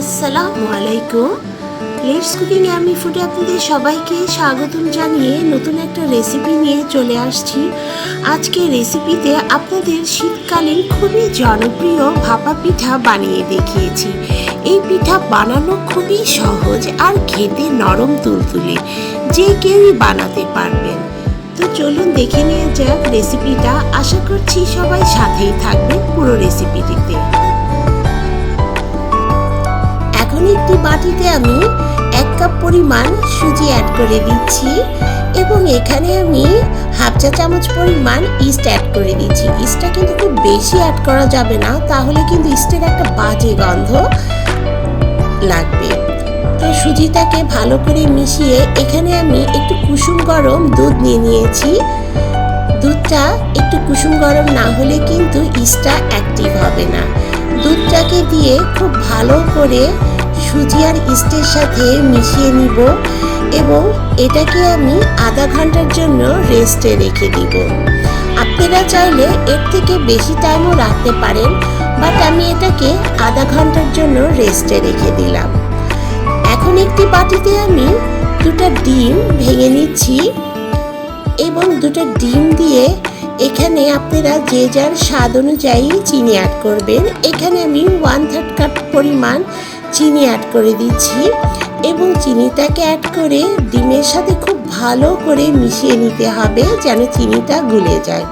আসসালামু আলাইকুম let's cooking আমি ফুডে আপনাদের সবাইকে স্বাগতম জানিয়ে নতুন একটা রেসিপি নিয়ে চলে আসছি। আজকে রেসিপিতে আপনাদের শীতকালীন খুবই জনপ্রিয় ভাপা পিঠা বানিয়ে দেখিয়েছি। এই পিঠা বানানো খুবই সহজ আর খেতে নরম তুলতুলে। যে কেউই বানাতে পারবেন। তো চলুন দেখে নিয়ে যাক রেসিপিটা আশা করছি সবাই সাথেই থাকবেন পুরো রেসিপিটিতে এখন একটি বাটিতে আমি এক কাপ পরিমাণ সুজি অ্যাড করে দিচ্ছি এবং এখানে আমি হাফ চা চামচ পরিমাণ ইস্ট অ্যাড করে দিচ্ছি। ইস্টটা কিন্তু খুব বেশি অ্যাড করা যাবে না, তাহলে কিন্তু ইস্টের একটা বাজে গন্ধ লাগবে। তো সুজিটাকে ভালো করে মিশিয়ে এখানে আমি একটু কুসুম গরম দুধ নিয়ে নিয়েছি। দুধটা একটু কুসুম গরম না হলে কিন্তু ইস্টটা অ্যাক্টিভ হবে না। দুধটাকে দিয়ে খুব ভালো করে সুজি আর ইস্টের সাথে মিশিয়ে নিব এবং এটাকে আমি আধা ঘণ্টার জন্য রেস্টে রেখে দিব। আপনারা চাইলে এর থেকে বেশি টাইমও রাখতে পারেন বাট আমি এটাকে আধা ঘণ্টার জন্য রেস্টে রেখে দিলাম। এখন একটি বাটিতে আমি দুটো ডিম ভেঙে নিচ্ছি এবং দুটো ডিম দিয়ে এখানে আপনারা যে যার স্বাদ অনুযায়ী চিনি অ্যাড করবেন। এখানে আমি ওয়ান থার্ড কাপ পরিমাণ চিনি অ্যাড করে দিচ্ছি এবং চিনিটাকে অ্যাড করে ডিমের সাথে খুব ভালো করে মিশিয়ে নিতে হবে যেন চিনিটা গুলে যায়।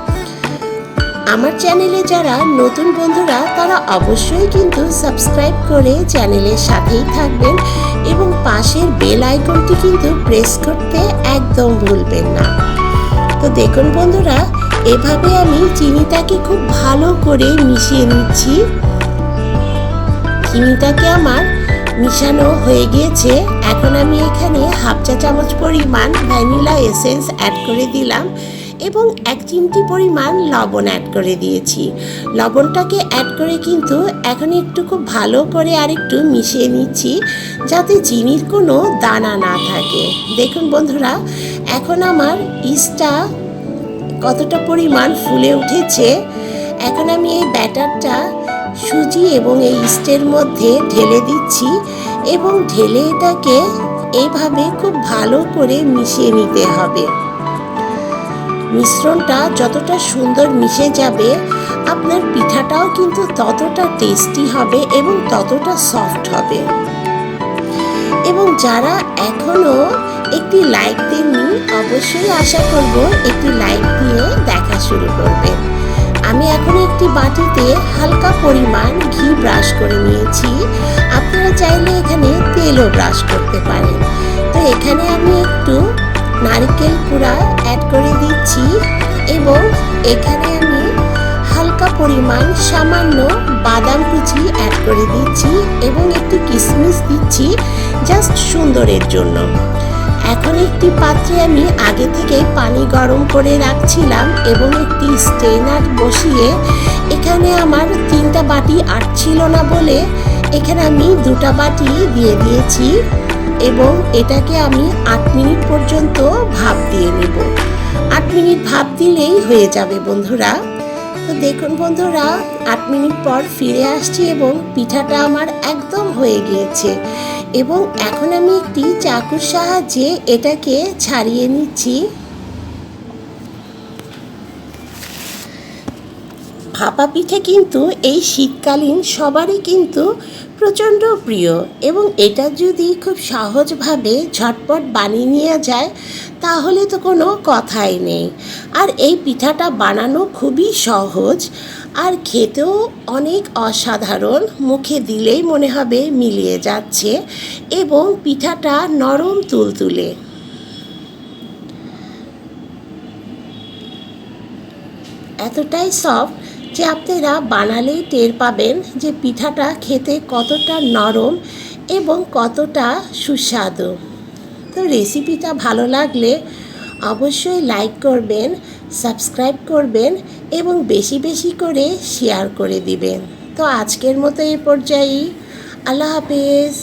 আমার চ্যানেলে যারা নতুন বন্ধুরা, তারা অবশ্যই কিন্তু সাবস্ক্রাইব করে চ্যানেলের সাথেই থাকবেন এবং পাশের বেল আইকনটি কিন্তু প্রেস করতে একদম ভুলবেন না। তো দেখুন বন্ধুরা, এভাবে আমি চিনিটাকে খুব ভালো করে মিশিয়ে নিচ্ছি। চিনিটাকে আমার মিশানো হয়ে গিয়েছে। এখন আমি এখানে হাফ চা চামচ পরিমাণ ভ্যানিলা এসেন্স অ্যাড করে দিলাম এবং এক চিমটি পরিমাণ লবণ অ্যাড করে দিয়েছি। লবণটাকে অ্যাড করে কিন্তু এখন একটু খুব ভালো করে আর একটু মিশিয়ে নিচ্ছি যাতে চিনির কোনো দানা না থাকে। দেখুন বন্ধুরা, এখন আমার ইস্টটা কতটা পরিমাণ ফুলে উঠেছে। এখন আমি এই ব্যাটারটা সুজি এবং এই ইস্টের মধ্যে ঢেলে দিচ্ছি এবং ঢেলে এটাকে এইভাবে খুব ভালো করে মিশিয়ে নিতে হবে। মিশ্রণটা যতটা সুন্দর মিশে যাবে, আপনার পিঠাটাও কিন্তু ততটা টেস্টি হবে এবং ততটা সফট হবে। এবং যারা এখনও একটি লাইক দেননি, অবশ্যই আশা করব একটি লাইক দিয়ে দেখা শুরু করবেন। আমি এখন একটি বাটিতে হালকা পরিমাণ ঘি ব্রাশ করে নিয়েছি। আপনারা চাইলে এখানে তেলও ব্রাশ করতে পারেন। তো এখানে আমি একটু নারকেল কুড়া অ্যাড করে দিচ্ছি এবং এখানে আমি হালকা পরিমাণ সামান্য বাদাম কুচি অ্যাড করে দিচ্ছি এবং একটু কিশমিশ দিচ্ছি জাস্ট সুন্দরের জন্য। এখন একটি পাত্রে আমি আগে থেকে পানি গরম করে রাখছিলাম এবং একটি স্টেনার বসিয়ে এখানে আমার তিনটা বাটি আটছিল না বলে এখানে আমি দুটা বাটি দিয়ে দিয়েছি এবং এটাকে আমি আট মিনিট পর্যন্ত ভাপ দিয়ে নেব। আট মিনিট ভাপ দিলেই হয়ে যাবে বন্ধুরা। তো দেখুন বন্ধুরা, আট মিনিট পর ফিরে আসছি এবং পিঠাটা আমার একদম হয়ে গিয়েছে। এবং এখন আমি একটি চাকুর সাহায্যে এটাকে ছাড়িয়ে নিচ্ছি। ভাপা পিঠে কিন্তু এই শীতকালীন সবারই কিন্তু প্রচণ্ড প্রিয় এবং এটা যদি খুব সহজভাবে ঝটপট বানিয়ে নেওয়া যায়, তাহলে তো কোনো কথাই নেই। আর এই পিঠাটা বানানো খুবই সহজ। আর খেতেও অনেক অসাধারণ, মুখে দিলেই মনে হবে মিলিয়ে যাচ্ছে এবং পিঠাটা নরম তুলতুলে। এতটাই সফট যে আপনারা বানালেই টের পাবেন যে পিঠাটা খেতে কতটা নরম এবং কতটা সুস্বাদু। তো রেসিপিটা ভালো লাগলে অবশ্যই লাইক করবেন সাবস্ক্রাইব করবেন এবং বেশি বেশি করে শেয়ার করে দিবেন। তো আজকের মতো এই পর্যায়ে আল্লাহ হাফেজ।